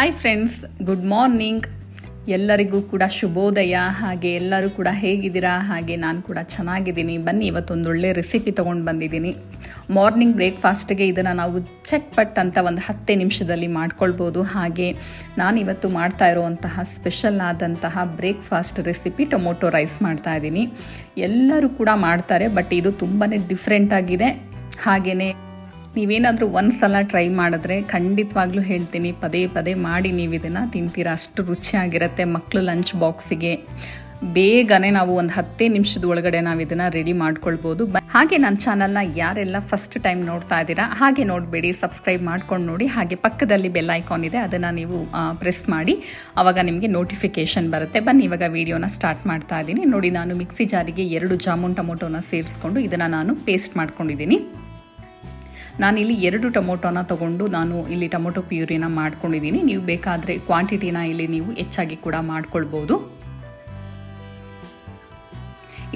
Hi friends good morning ಎಲ್ಲರಿಗೂ ಕೂಡ ಶುಭೋದಯ. ಹಾಗೆ ಎಲ್ಲರೂ ಕೂಡ ಹೇಗಿದ್ದೀರಾ? ಹಾಗೆ ನಾನು ಕೂಡ ಚೆನ್ನಾಗಿದ್ದೀನಿ. ಬನ್ನಿ, ಇವತ್ತೊಂದು ಒಳ್ಳೆ ರೆಸಿಪಿ ತೊಗೊಂಡು ಬಂದಿದ್ದೀನಿ. ಮಾರ್ನಿಂಗ್ ಬ್ರೇಕ್ಫಾಸ್ಟ್ಗೆ ಇದನ್ನು ನಾವು ಚಟ್ಪಟ್ ಅಂತ ಒಂದು ಹತ್ತೇ ನಿಮಿಷದಲ್ಲಿ ಮಾಡ್ಕೊಳ್ಬೋದು. ಹಾಗೆ ನಾನು ಇವತ್ತು ಮಾಡ್ತಾ ಇರುವಂತಹ ಸ್ಪೆಷಲ್ ಆದಂತಹ ಬ್ರೇಕ್ಫಾಸ್ಟ್ ರೆಸಿಪಿ ಟೊಮೊಟೊ ರೈಸ್ ಮಾಡ್ತಾ ಇದ್ದೀನಿ. ಎಲ್ಲರೂ ಕೂಡ ಮಾಡ್ತಾರೆ ಬಟ್ ಇದು ತುಂಬಾ ಡಿಫ್ರೆಂಟ್ ಆಗಿದೆ. ಹಾಗೆಯೇ ನೀವೇನಾದರೂ ಒಂದು ಸಲ ಟ್ರೈ ಮಾಡಿದ್ರೆ ಖಂಡಿತವಾಗ್ಲೂ ಹೇಳ್ತೀನಿ. ಪದೇ ಪದೇ ಮಾಡಿ ನೀವು ಇದನ್ನು ತಿಂತೀರಾ? ಅಷ್ಟು ರುಚಿಯಾಗಿರುತ್ತೆ ಮಕ್ಕಳು ಲಂಚ್ ಬಾಕ್ಸಿಗೆ. ಬೇಗನೆ ನಾವು ಒಂದು ಹತ್ತೇ ನಿಮಿಷದ ಒಳಗಡೆ ನಾವು ಇದನ್ನು ರೆಡಿ ಮಾಡ್ಕೊಳ್ಬೋದು. ಹಾಗೆ ನನ್ನ ಚಾನಲ್ನ ಯಾರೆಲ್ಲ ಫಸ್ಟ್ ಟೈಮ್ ನೋಡ್ತಾ ಇದ್ದೀರಾ, ಹಾಗೆ ನೋಡಬೇಡಿ, ಸಬ್ಸ್ಕ್ರೈಬ್ ಮಾಡ್ಕೊಂಡು ನೋಡಿ. ಹಾಗೆ ಪಕ್ಕದಲ್ಲಿ ಬೆಲ್ ಐಕಾನ್ ಇದೆ, ಅದನ್ನು ನೀವು ಪ್ರೆಸ್ ಮಾಡಿ. ಆವಾಗ ನಿಮಗೆ ನೋಟಿಫಿಕೇಷನ್ ಬರುತ್ತೆ. ಬನ್ನಿ, ಇವಾಗ ವಿಡಿಯೋನ ಸ್ಟಾರ್ಟ್ ಮಾಡ್ತಾ ಇದ್ದೀನಿ. ನೋಡಿ, ನಾನು ಮಿಕ್ಸಿ ಜಾರಿಗೆ ಎರಡು ಜಾಮೂನ್ ಟೊಮೊಟೊನ ಸೇರಿಸ್ಕೊಂಡು ಇದನ್ನು ನಾನು ಪೇಸ್ಟ್ ಮಾಡ್ಕೊಂಡಿದ್ದೀನಿ. ನಾನಿಲ್ಲಿ ಎರಡು ಟೊಮೊಟೊನ ತೊಗೊಂಡು ನಾನು ಇಲ್ಲಿ ಟೊಮೊಟೊ ಪ್ಯೂರಿನ ಮಾಡ್ಕೊಂಡಿದ್ದೀನಿ. ನೀವು ಬೇಕಾದರೆ ಕ್ವಾಂಟಿಟಿನ ಇಲ್ಲಿ ನೀವು ಹೆಚ್ಚಾಗಿ ಕೂಡ ಮಾಡ್ಕೊಳ್ಬೋದು.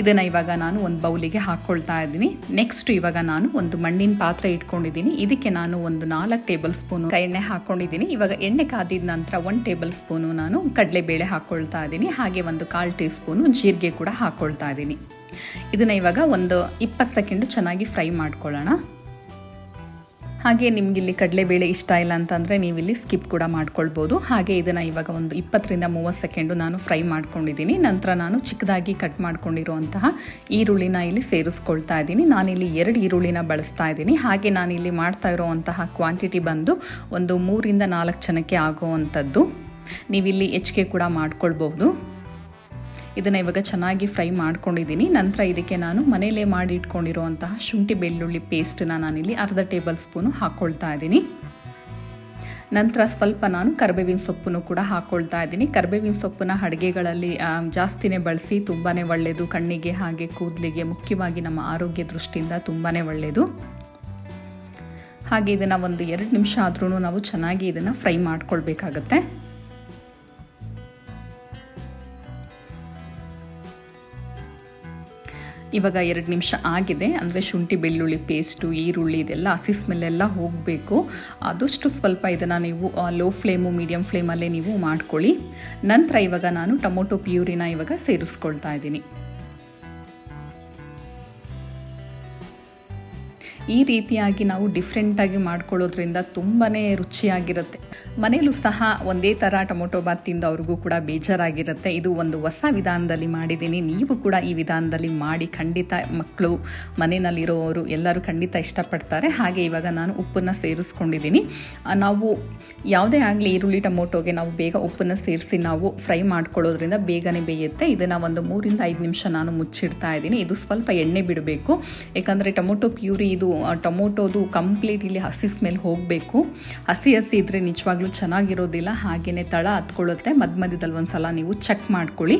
ಇದನ್ನು ಇವಾಗ ನಾನು ಒಂದು ಬೌಲಿಗೆ ಹಾಕ್ಕೊಳ್ತಾ ಇದ್ದೀನಿ. ನೆಕ್ಸ್ಟ್ ಇವಾಗ ನಾನು ಒಂದು ಮಣ್ಣಿನ ಪಾತ್ರೆ ಇಟ್ಕೊಂಡಿದ್ದೀನಿ. ಇದಕ್ಕೆ ನಾನು ಒಂದು ನಾಲ್ಕು ಟೇಬಲ್ ಸ್ಪೂನು ಎಣ್ಣೆ ಹಾಕ್ಕೊಂಡಿದ್ದೀನಿ ಇವಾಗ ಎಣ್ಣೆ ಕಾದಿದ ನಂತರ ಒಂದು ಟೇಬಲ್ ಸ್ಪೂನು ನಾನು ಕಡಲೆಬೇಳೆ ಹಾಕ್ಕೊಳ್ತಾ ಇದ್ದೀನಿ. ಹಾಗೆ ಒಂದು ಕಾಲು ಟೀ ಸ್ಪೂನು ಜೀರಿಗೆ ಕೂಡ ಹಾಕ್ಕೊಳ್ತಾ ಇದ್ದೀನಿ. ಇದನ್ನು ಇವಾಗ ಒಂದು ಇಪ್ಪತ್ತು ಸೆಕೆಂಡು ಚೆನ್ನಾಗಿ ಫ್ರೈ ಮಾಡ್ಕೊಳ್ಳೋಣ. ಹಾಗೆ ನಿಮ್ಗೆ ಇಲ್ಲಿ ಕಡಲೆಬೇಳೆ ಇಷ್ಟ ಇಲ್ಲ ಅಂತಂದರೆ ನೀವು ಇಲ್ಲಿ ಸ್ಕಿಪ್ ಕೂಡ ಮಾಡ್ಕೊಳ್ಬೋದು. ಹಾಗೆ ಇದನ್ನು ಇವಾಗ ಒಂದು ಇಪ್ಪತ್ತರಿಂದ ಮೂವತ್ತು ಸೆಕೆಂಡು ನಾನು ಫ್ರೈ ಮಾಡ್ಕೊಂಡಿದ್ದೀನಿ. ನಂತರ ನಾನು ಚಿಕ್ಕದಾಗಿ ಕಟ್ ಮಾಡ್ಕೊಂಡಿರುವಂತಹ ಈರುಳ್ಳಿನ ಇಲ್ಲಿ ಸೇರಿಸ್ಕೊಳ್ತಾ ಇದ್ದೀನಿ. ನಾನಿಲ್ಲಿ ಎರಡು ಈರುಳ್ಳಿನ ಬಳಸ್ತಾ ಇದ್ದೀನಿ. ಹಾಗೆ ನಾನಿಲ್ಲಿ ಮಾಡ್ತಾ ಇರೋವಂತಹ ಕ್ವಾಂಟಿಟಿ ಬಂದು ಒಂದು ಮೂರಿಂದ ನಾಲ್ಕು ಜನಕ್ಕೆ ಆಗುವಂಥದ್ದು. ನೀವಿಲ್ಲಿ ಹೆಚ್ಚಿಗೆ ಕೂಡ ಮಾಡ್ಕೊಳ್ಬಹುದು ಇದನ್ನು ಇವಾಗ ಚೆನ್ನಾಗಿ ಫ್ರೈ ಮಾಡ್ಕೊಂಡಿದ್ದೀನಿ. ನಂತರ ಇದಕ್ಕೆ ನಾನು ಮನೆಯಲ್ಲೇ ಮಾಡಿ ಇಟ್ಕೊಂಡಿರುವಂತಹ ಶುಂಠಿ ಬೆಳ್ಳುಳ್ಳಿ ಪೇಸ್ಟನ್ನ ನಾನಿಲ್ಲಿ ಅರ್ಧ ಟೇಬಲ್ ಸ್ಪೂನು ಹಾಕ್ಕೊಳ್ತಾ ಇದ್ದೀನಿ. ನಂತರ ಸ್ವಲ್ಪ ನಾನು ಕರಿಬೇವಿನ ಸೊಪ್ಪನ್ನು ಕೂಡ ಹಾಕ್ಕೊಳ್ತಾ ಇದ್ದೀನಿ. ಕರಿಬೇವಿನ ಸೊಪ್ಪನ್ನ ಅಡುಗೆಗಳಲ್ಲಿ ಜಾಸ್ತಿನೇ ಬಳಸಿ ತುಂಬಾ ಒಳ್ಳೆಯದು ಕಣ್ಣಿಗೆ ಹಾಗೆ ಕೂದಲಿಗೆ ಮುಖ್ಯವಾಗಿ ನಮ್ಮ ಆರೋಗ್ಯ ದೃಷ್ಟಿಯಿಂದ ತುಂಬಾ ಒಳ್ಳೆಯದು ಹಾಗೆ ಇದನ್ನು ಒಂದು ಎರಡು ನಿಮಿಷ ಆದ್ರೂ ನಾವು ಚೆನ್ನಾಗಿ ಇದನ್ನು ಫ್ರೈ ಮಾಡ್ಕೊಳ್ಬೇಕಾಗತ್ತೆ. ಇವಾಗ ಎರಡು ನಿಮಿಷ ಆಗಿದೆ. ಅಂದರೆ ಶುಂಠಿ, ಬೆಳ್ಳುಳ್ಳಿ ಪೇಸ್ಟು ಈರುಳ್ಳಿ ಇದೆಲ್ಲ ಹಸಿ ಸ್ಮೆಲ್ಲೆಲ್ಲ ಹೋಗಬೇಕು. ಆದಷ್ಟು ಸ್ವಲ್ಪ ಇದನ್ನು ನೀವು ಲೋ ಫ್ಲೇಮು ಮೀಡಿಯಮ್ ಫ್ಲೇಮಲ್ಲೇ ನೀವು ಮಾಡ್ಕೊಳ್ಳಿ. ನಂತರ ಇವಾಗ ನಾನು ಟೊಮೊಟೊ ಪ್ಯೂರಿನ ಇವಾಗ ಸೇರಿಸ್ಕೊಳ್ತಾ ಇದ್ದೀನಿ. ಈ ರೀತಿಯಾಗಿ ನಾವು ಡಿಫ್ರೆಂಟಾಗಿ ಮಾಡ್ಕೊಳ್ಳೋದ್ರಿಂದ ತುಂಬಾ ರುಚಿಯಾಗಿರುತ್ತೆ. ಮನೆಯಲ್ಲೂ ಸಹ ಒಂದೇ ಥರ ಟೊಮೊಟೊ ಬಾತ್ ತಿಂದು ಅವ್ರಿಗೂ ಕೂಡ ಬೇಜಾರಾಗಿರುತ್ತೆ. ಇದು ಒಂದು ಹೊಸ ವಿಧಾನದಲ್ಲಿ ಮಾಡಿದ್ದೀನಿ. ನೀವು ಕೂಡ ಈ ವಿಧಾನದಲ್ಲಿ ಮಾಡಿ ಖಂಡಿತ ಮಕ್ಕಳು, ಮನೆಯಲ್ಲಿರೋರು ಎಲ್ಲರೂ ಖಂಡಿತ ಇಷ್ಟಪಡ್ತಾರೆ. ಹಾಗೆ ಇವಾಗ ನಾನು ಉಪ್ಪನ್ನು ಸೇರಿಸ್ಕೊಂಡಿದ್ದೀನಿ. ನಾವು ಯಾವುದೇ ಆಗಲಿ ಈರುಳ್ಳಿ ಟೊಮೊಟೊಗೆ ನಾವು ಬೇಗ ಉಪ್ಪನ್ನು ಸೇರಿಸಿ ನಾವು ಫ್ರೈ ಮಾಡ್ಕೊಳ್ಳೋದ್ರಿಂದ ಬೇಗನೆ ಬೇಯುತ್ತೆ. ಇದನ್ನು ಒಂದು ಮೂರಿಂದ ಐದು ನಿಮಿಷ ನಾನು ಮುಚ್ಚಿಡ್ತಾ ಇದ್ದೀನಿ. ಇದು ಸ್ವಲ್ಪ ಎಣ್ಣೆ ಬಿಡಬೇಕು. ಯಾಕಂದರೆ ಟೊಮೊಟೊ ಪ್ಯೂರಿ ಇದು ಟೊಮೊಟೊದು ಕಂಪ್ಲೀಟ್ ಇಲ್ಲಿ ಹಸಿ ಸ್ಮೆಲ್ ಹೋಗಬೇಕು. ಹಸಿ ಹಸಿ ಇದ್ದರೆ ನಿಜವಾಗ್ಲೂ ಚೆನ್ನಾಗಿರೋದಿಲ್ಲ ಹಾಗೆಯೇ ತಳ ಹತ್ಕೊಳ್ಳುತ್ತೆ. ಮಧ್ಯ ಮಧ್ಯದಲ್ಲಿ ಒಂದು ಸಲ ನೀವು ಚೆಕ್ ಮಾಡ್ಕೊಳ್ಳಿ.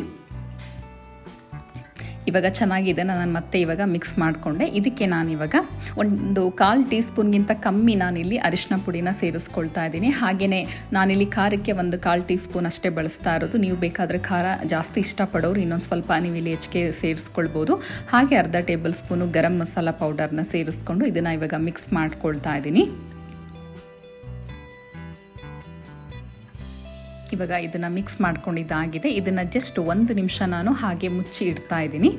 ಇವಾಗ ಚೆನ್ನಾಗಿದೆ ನಾನು ಮತ್ತೆ ಇವಾಗ ಮಿಕ್ಸ್ ಮಾಡಿಕೊಂಡೆ. ಇದಕ್ಕೆ ನಾನು ಇವಾಗ ಒಂದು ಕಾಲು ಟೀ ಸ್ಪೂನ್ಗಿಂತ ಕಮ್ಮಿ ನಾನಿಲ್ಲಿ ಅರಿಶಿನ ಪುಡಿನ ಸೇರಿಸ್ಕೊಳ್ತಾ ಇದ್ದೀನಿ. ಹಾಗೆಯೇ ನಾನಿಲ್ಲಿ ಖಾರಕ್ಕೆ ಒಂದು ಕಾಲು ಟೀ ಸ್ಪೂನ್ ಅಷ್ಟೇ ಬಳಸ್ತಾ ಇರೋದು. ನೀವು ಬೇಕಾದರೆ ಖಾರ ಜಾಸ್ತಿ ಇಷ್ಟಪಡೋರು ಇನ್ನೊಂದು ಸ್ವಲ್ಪ ನೀವು ಇಲ್ಲಿ ಹೆಚ್ಚಿಗೆ ಸೇರಿಸ್ಕೊಳ್ಬೋದು. ಹಾಗೆ ಅರ್ಧ ಟೇಬಲ್ ಸ್ಪೂನು ಗರಂ ಮಸಾಲ ಪೌಡರ್ನ ಸೇರಿಸ್ಕೊಂಡು ಇದನ್ನು ಇವಾಗ ಮಿಕ್ಸ್ ಮಾಡ್ಕೊಳ್ತಾ ಇದ್ದೀನಿ. ಇವಾಗ ಇದನ್ನು ಮಿಕ್ಸ್ ಮಾಡ್ಕೊಂಡಿದ್ದಾಗಿದೆ. ಇದನ್ನು ಜಸ್ಟ್ ಒಂದು ನಿಮಿಷ ನಾನು ಹಾಗೆ ಮುಚ್ಚಿ ಇಡ್ತಾ ಇದ್ದೀನಿ.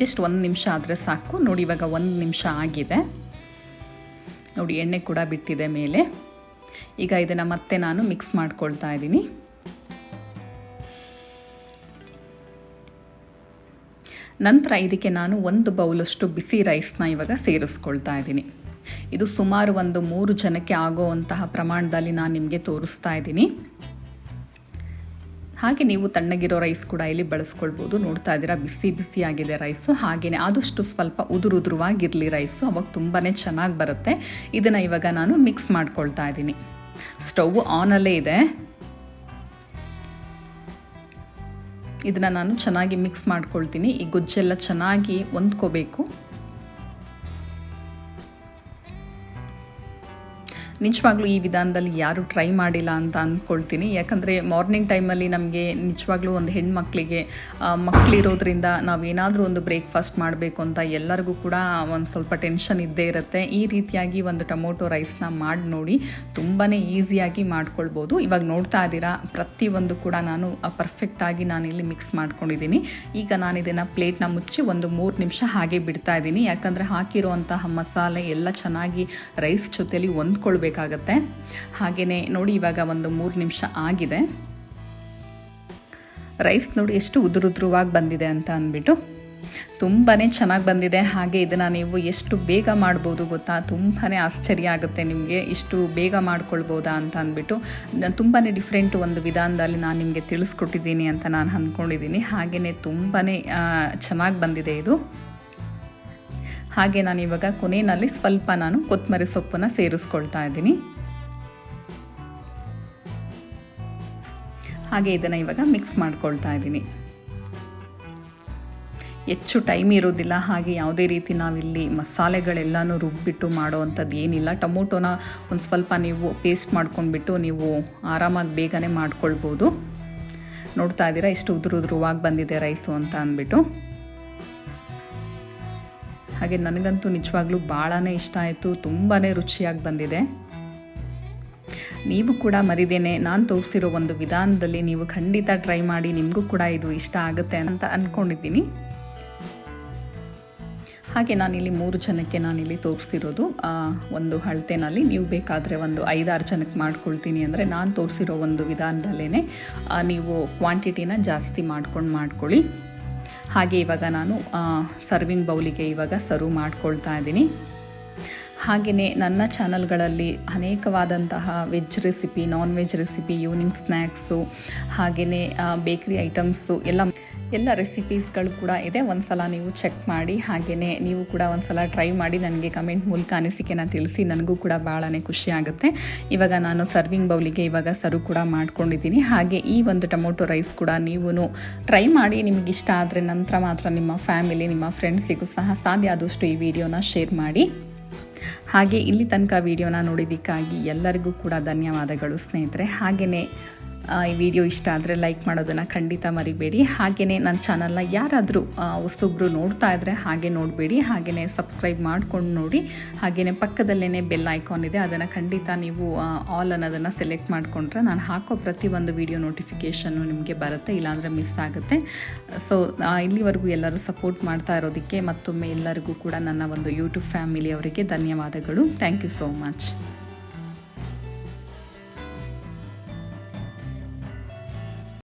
ಜಸ್ಟ್ ಒಂದು ನಿಮಿಷ ಆದರೆ ಸಾಕು. ನೋಡಿ ಇವಾಗ ಒಂದು ನಿಮಿಷ ಆಗಿದೆ. ನೋಡಿ ಎಣ್ಣೆ ಕೂಡ ಬಿಟ್ಟಿದೆ ಮೇಲೆ. ಈಗ ಇದನ್ನು ಮತ್ತೆ ನಾನು ಮಿಕ್ಸ್ ಮಾಡ್ಕೊಳ್ತಾ ಇದ್ದೀನಿ. ನಂತರ ಇದಕ್ಕೆ ನಾನು ಒಂದು ಬೌಲಷ್ಟು ಬಿಸಿ ರೈಸ್ನ ಇವಾಗ ಸೇರಿಸ್ಕೊಳ್ತಾ ಇದ್ದೀನಿ. ಇದು ಸುಮಾರು ಒಂದು ಮೂರು ಜನಕ್ಕೆ ಆಗೋವಂತಹ ಪ್ರಮಾಣದಲ್ಲಿ ನಾನು ನಿಮಗೆ ತೋರಿಸ್ತಾ ಇದ್ದೀನಿ. ಹಾಗೆ ನೀವು ತಣ್ಣಗಿರೋ ರೈಸ್ ಕೂಡ ಇಲ್ಲಿ ಬಳಸ್ಕೊಳ್ಬೋದು. ನೋಡ್ತಾ ಇದ್ದೀರಾ, ಬಿಸಿ ಬಿಸಿ ಆಗಿದೆ ರೈಸು. ಹಾಗೆಯೇ ಆದಷ್ಟು ಸ್ವಲ್ಪ ಉದುರು ಉದುರುವಾಗಿರಲಿ ರೈಸು. ಅವಾಗ ತುಂಬಾ ಚೆನ್ನಾಗಿ ಬರುತ್ತೆ. ಇದನ್ನು ಇವಾಗ ನಾನು ಮಿಕ್ಸ್ ಮಾಡ್ಕೊಳ್ತಾ ಇದ್ದೀನಿ. ಸ್ಟವ್ ಆನಲ್ಲೇ ಇದೆ. ಇದನ್ನು ನಾನು ಚೆನ್ನಾಗಿ ಮಿಕ್ಸ್ ಮಾಡ್ಕೊಳ್ತೀನಿ. ಈ ಗೊಜ್ಜೆಲ್ಲ ಚೆನ್ನಾಗಿ ಹೊಂದ್ಕೋಬೇಕು. ನಿಜವಾಗ್ಲೂ ಈ ವಿಧಾನದಲ್ಲಿ ಯಾರೂ ಟ್ರೈ ಮಾಡಿಲ್ಲ ಅಂತ ಅಂದ್ಕೊಳ್ತೀನಿ ಯಾಕಂದರೆ ಮಾರ್ನಿಂಗ್ ಟೈಮಲ್ಲಿ ನಮಗೆ ನಿಜವಾಗ್ಲೂ ಒಂದು ಹೆಣ್ಮಕ್ಳಿಗೆ ಮಕ್ಕಳಿರೋದ್ರಿಂದ ನಾವು ನಾವೇನಾದರೂ ಒಂದು ಬ್ರೇಕ್ಫಾಸ್ಟ್ ಮಾಡಬೇಕು ಅಂತ ಎಲ್ಲರಿಗೂ ಕೂಡ ಒಂದು ಸ್ವಲ್ಪ ಟೆನ್ಷನ್ ಇದ್ದೇ ಇರುತ್ತೆ. ಈ ರೀತಿಯಾಗಿ ಒಂದು ಟೊಮೊಟೊ ರೈಸ್ನ ಮಾಡಿ ನೋಡಿ ತುಂಬಾ ಈಸಿಯಾಗಿ ಮಾಡ್ಕೊಳ್ಬೋದು. ಇವಾಗ ನೋಡ್ತಾ ಇದ್ದೀರಾ, ಪ್ರತಿಯೊಂದು ಕೂಡ ನಾನು ಪರ್ಫೆಕ್ಟಾಗಿ ನಾನಿಲ್ಲಿ ಮಿಕ್ಸ್ ಮಾಡ್ಕೊಂಡಿದ್ದೀನಿ. ಈಗ ನಾನು ಇದನ್ನು ಪ್ಲೇಟ್ನ ಮುಚ್ಚಿ ಒಂದು ಮೂರು ನಿಮಿಷ ಹಾಗೆ ಬಿಡ್ತಾ ಇದ್ದೀನಿ. ಯಾಕಂದರೆ ಹಾಕಿರುವಂತಹ ಮಸಾಲೆ ಎಲ್ಲ ಚೆನ್ನಾಗಿ ರೈಸ್ ಜೊತೆಲಿ ಹೊಂದ್ಕೊಳ್ಬೇಕಾಗತ್ತೆ ಹಾಗೆಯೇ ನೋಡಿ ಇವಾಗ ಒಂದು ಮೂರು ನಿಮಿಷ ಆಗಿದೆ. ರೈಸ್ ನೋಡಿ ಎಷ್ಟು ಉದುರುದ್ರುವಾಗಿ ಬಂದಿದೆ ಅಂತ ಅಂದ್ಬಿಟ್ಟು. ತುಂಬಾ ಚೆನ್ನಾಗಿ ಬಂದಿದೆ. ಹಾಗೆ ಇದನ್ನು ನೀವು ಎಷ್ಟು ಬೇಗ ಮಾಡ್ಬೋದು ಗೊತ್ತಾ? ತುಂಬಾ ಆಶ್ಚರ್ಯ ಆಗುತ್ತೆ ನಿಮಗೆ. ಇಷ್ಟು ಬೇಗ ಮಾಡ್ಕೊಳ್ಬೋದಾ ಅಂತ ಅಂದ್ಬಿಟ್ಟು. ತುಂಬಾ ಡಿಫ್ರೆಂಟ್ ಒಂದು ವಿಧಾನದಲ್ಲಿ ನಾನು ನಿಮಗೆ ತಿಳಿಸ್ಕೊಟ್ಟಿದ್ದೀನಿ ಅಂತ ನಾನು ಅಂದ್ಕೊಂಡಿದ್ದೀನಿ. ಹಾಗೆಯೇ ತುಂಬಾ ಚೆನ್ನಾಗಿ ಬಂದಿದೆ ಇದು. ಹಾಗೆ ನಾನು ಇವಾಗ ಕೊನೆಯಲ್ಲಿ ಸ್ವಲ್ಪ ನಾನು ಕೊತ್ತಂಬರಿ ಸೊಪ್ಪನ್ನು ಸೇರಿಸ್ಕೊಳ್ತಾ ಇದ್ದೀನಿ. ಹಾಗೆ ಇದನ್ನು ಇವಾಗ ಮಿಕ್ಸ್ ಮಾಡ್ಕೊಳ್ತಾ ಇದ್ದೀನಿ. ಹೆಚ್ಚು ಟೈಮ್ ಇರೋದಿಲ್ಲ ಹಾಗೆ ಯಾವುದೇ ರೀತಿ ನಾವಿಲ್ಲಿ ಮಸಾಲೆಗಳೆಲ್ಲನೂ ರುಬ್ಬಿಟ್ಟು ಮಾಡೋ ಅಂಥದ್ದು ಏನಿಲ್ಲ. ಟೊಮೊಟೊನ ಒಂದು ಸ್ವಲ್ಪ ನೀವು ಪೇಸ್ಟ್ ಮಾಡ್ಕೊಂಡ್ಬಿಟ್ಟು ನೀವು ಆರಾಮಾಗಿ ಬೇಗನೆ ಮಾಡ್ಕೊಳ್ಬೋದು. ನೋಡ್ತಾ ಇದ್ದೀರಾ ಎಷ್ಟು ಉದುರು ಉದುರುವಾಗಿ ಬಂದಿದೆ ರೈಸು ಅಂತ ಅಂದ್ಬಿಟ್ಟು. ಹಾಗೆ ನನಗಂತೂ ನಿಜವಾಗ್ಲೂ ಭಾಳನೇ ಇಷ್ಟ ಆಯಿತು ತುಂಬಾ ರುಚಿಯಾಗಿ ಬಂದಿದೆ. ನೀವು ಕೂಡ ಮರಿದೇನೆ ನಾನು ತೋರಿಸಿರೋ ಒಂದು ವಿಧಾನದಲ್ಲಿ ನೀವು ಖಂಡಿತ ಟ್ರೈ ಮಾಡಿ ನಿಮಗೂ ಕೂಡ ಇದು ಇಷ್ಟ ಆಗುತ್ತೆ ಅಂತ ಅಂದ್ಕೊಂಡಿದ್ದೀನಿ ಹಾಗೆ ನಾನಿಲ್ಲಿ ಮೂರು ಜನಕ್ಕೆ ನಾನಿಲ್ಲಿ ತೋರಿಸಿರೋದು. ಆ, ಒಂದು ಹಳತೆನಲ್ಲಿ ನೀವು ಬೇಕಾದರೆ ಒಂದು ಐದಾರು ಜನಕ್ಕೆ ಮಾಡ್ಕೊಳ್ತೀನಿ ಅಂದರೆ ನಾನು ತೋರಿಸಿರೋ ಒಂದು ವಿಧಾನದಲ್ಲೇ ನೀವು ಕ್ವಾಂಟಿಟಿನ ಜಾಸ್ತಿ ಮಾಡ್ಕೊಂಡು ಮಾಡ್ಕೊಳ್ಳಿ. ಹಾಗೆ ಇವಾಗ ನಾನು ಸರ್ವಿಂಗ್ ಬೌಲಿಗೆ ಇವಾಗ ಸರ್ವ್ ಮಾಡ್ಕೊಳ್ತಾ ಇದ್ದೀನಿ. ಹಾಗೆಯೇ ನನ್ನ ಚಾನಲ್ಗಳಲ್ಲಿ ಅನೇಕವಾದಂತಹ veg recipe non veg recipe evening snacks ಹಾಗೆಯೇ ಬೇಕ್ರಿ ಐಟಮ್ಸು ಎಲ್ಲ ಎಲ್ಲ ರೆಸಿಪೀಸ್ಗಳು ಕೂಡ ಇದೆ. ಒಂದು ಸಲ ನೀವು ಚೆಕ್ ಮಾಡಿ, ಹಾಗೆಯೇ ನೀವು ಕೂಡ ಒಂದು ಸಲ ಟ್ರೈ ಮಾಡಿ, ನನಗೆ ಕಮೆಂಟ್ ಮೂಲಕ ಅನಿಸಿಕೆನ ತಿಳಿಸಿ, ನನಗೂ ಕೂಡ ಭಾಳನೇ ಖುಷಿ ಆಗುತ್ತೆ. ಇವಾಗ ನಾನು ಸರ್ವಿಂಗ್ ಬೌಲಿಗೆ ಇವಾಗ ಸರ್ವ್ ಕೂಡ ಮಾಡ್ಕೊಂಡಿದ್ದೀನಿ. ಹಾಗೆ ಈ ಒಂದು ಟೊಮೊಟೊ ರೈಸ್ ಕೂಡ ನೀವು ಟ್ರೈ ಮಾಡಿ, ನಿಮಗೆ ಇಷ್ಟ ಆದರೆ ನಂತರ ಮಾತ್ರ ನಿಮ್ಮ ಫ್ಯಾಮಿಲಿ ನಿಮ್ಮ ಫ್ರೆಂಡ್ಸಿಗೂ ಸಹ ಸಾಧ್ಯ ಆದಷ್ಟು ಈ ವಿಡಿಯೋನ ಶೇರ್ ಮಾಡಿ. ಹಾಗೆ ಇಲ್ಲಿ ತನಕ ವಿಡಿಯೋನ ನೋಡಿದ್ದಕ್ಕಾಗಿ ಎಲ್ಲರಿಗೂ ಕೂಡ ಧನ್ಯವಾದಗಳು ಸ್ನೇಹಿತರೆ. ಹಾಗೆಯೇ ಈ ವಿಡಿಯೋ ಇಷ್ಟ ಆದರೆ ಲೈಕ್ ಮಾಡೋದನ್ನು ಖಂಡಿತ ಮರಿಬೇಡಿ. ಹಾಗೆಯೇ ನನ್ನ ಚಾನಲ್ನ ಯಾರಾದರೂ ಹೊಸೊಬ್ರು ನೋಡ್ತಾ ಇದ್ದರೆ ಹಾಗೆ ನೋಡಬೇಡಿ. ಹಾಗೆಯೇ ಸಬ್ಸ್ಕ್ರೈಬ್ ಮಾಡ್ಕೊಂಡು ನೋಡಿ. ಹಾಗೆಯೇ ಪಕ್ಕದಲ್ಲೇ ಬೆಲ್ ಐಕಾನ್ ಇದೆ, ಅದನ್ನು ಖಂಡಿತ ನೀವು ಆಲ್ ಅನ್ನೋದನ್ನು ಸೆಲೆಕ್ಟ್ ಮಾಡಿಕೊಂಡ್ರೆ ನಾನು ಹಾಕೋ ಪ್ರತಿಯೊಂದು ವಿಡಿಯೋ ನೋಟಿಫಿಕೇಷನ್ನು ನಿಮಗೆ ಬರುತ್ತೆ, ಇಲ್ಲಾಂದರೆ ಮಿಸ್ ಆಗುತ್ತೆ. ಸೊ ಇಲ್ಲಿವರೆಗೂ ಎಲ್ಲರೂ ಸಪೋರ್ಟ್ ಮಾಡ್ತಾ ಇರೋದಕ್ಕೆ ಮತ್ತೊಮ್ಮೆ ಎಲ್ಲರಿಗೂ ಕೂಡ ನನ್ನ ಒಂದು ಯೂಟ್ಯೂಬ್ ಫ್ಯಾಮಿಲಿಯವರಿಗೆ ಧನ್ಯವಾದಗಳು. Thank you so much